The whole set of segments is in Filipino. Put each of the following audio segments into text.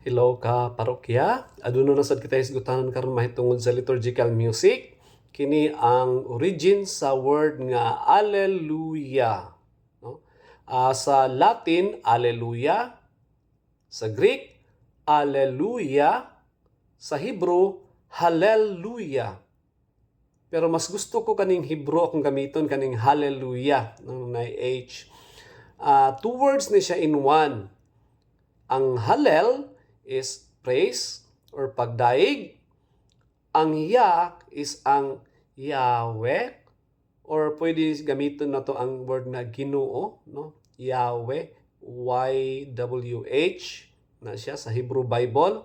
Hello ka parokya. Aduna na sad kita isgutanan karon mahitungod sa liturgical music. Kini ang origin sa word nga Alleluia. No? Ah, sa Latin, Alleluia. Sa Greek, Alleluia. Sa Hebrew, Hallelujah. Pero mas gusto ko kaning Hebrew akong gamiton kaning Hallelujah nang na H. Ah, two words ni siya in one. Ang Hallel is praise or pagdaig. Ang Ya is ang Yahweh or pwede gamiton na to ang word na Ginoo, no? Yahweh, Y W H na siya sa Hebrew Bible.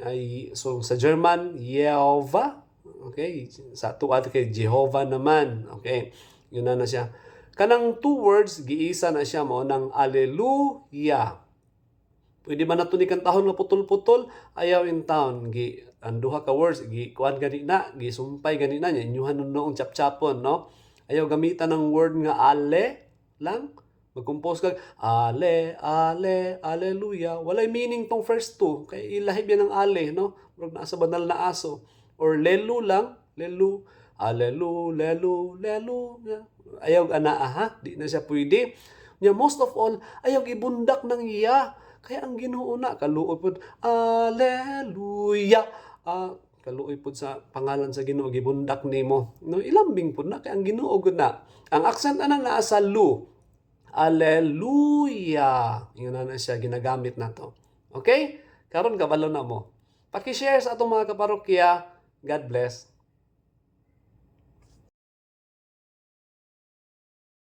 Ay so sa German Yehovah, okay? Sa tuwad kay Jehovah naman, okay? Yun na na siya. Kanang two words giisa na siya mo ng Alleluia. Pwede man nato ni kantahon nga putol-putol, ayaw in town. Gi, ang duha ka words, gi, kuan gani na, gi sumpay gani na, niya, inyuhan noong chap-chapon, no? Ayaw gamitan ng word nga ale lang. Mag-compose kag ale, ale, aleluya. Walay meaning tong first two. Kay ilahib yan ng ale, no? Murag naa sa banal na aso. Or lelu lang, lelu, alelu, lelu, lelu. Ayaw ana ha, di na siya pwede. Nya most of all, ayaw ibundak ng iya. Kaya ang Ginoo na kaluoy pod Alleluia. Ah, kaluoy pod sa pangalan sa Ginoo gibundak nimo. No ilambing pod na kay ang Ginoo gud na. Ang accent ana naa sa lu. Alleluia. Yun na na siya ginagamit nato. Okay? Karon kabalo na mo. Paki-share sa atong mga kaparokya. God bless.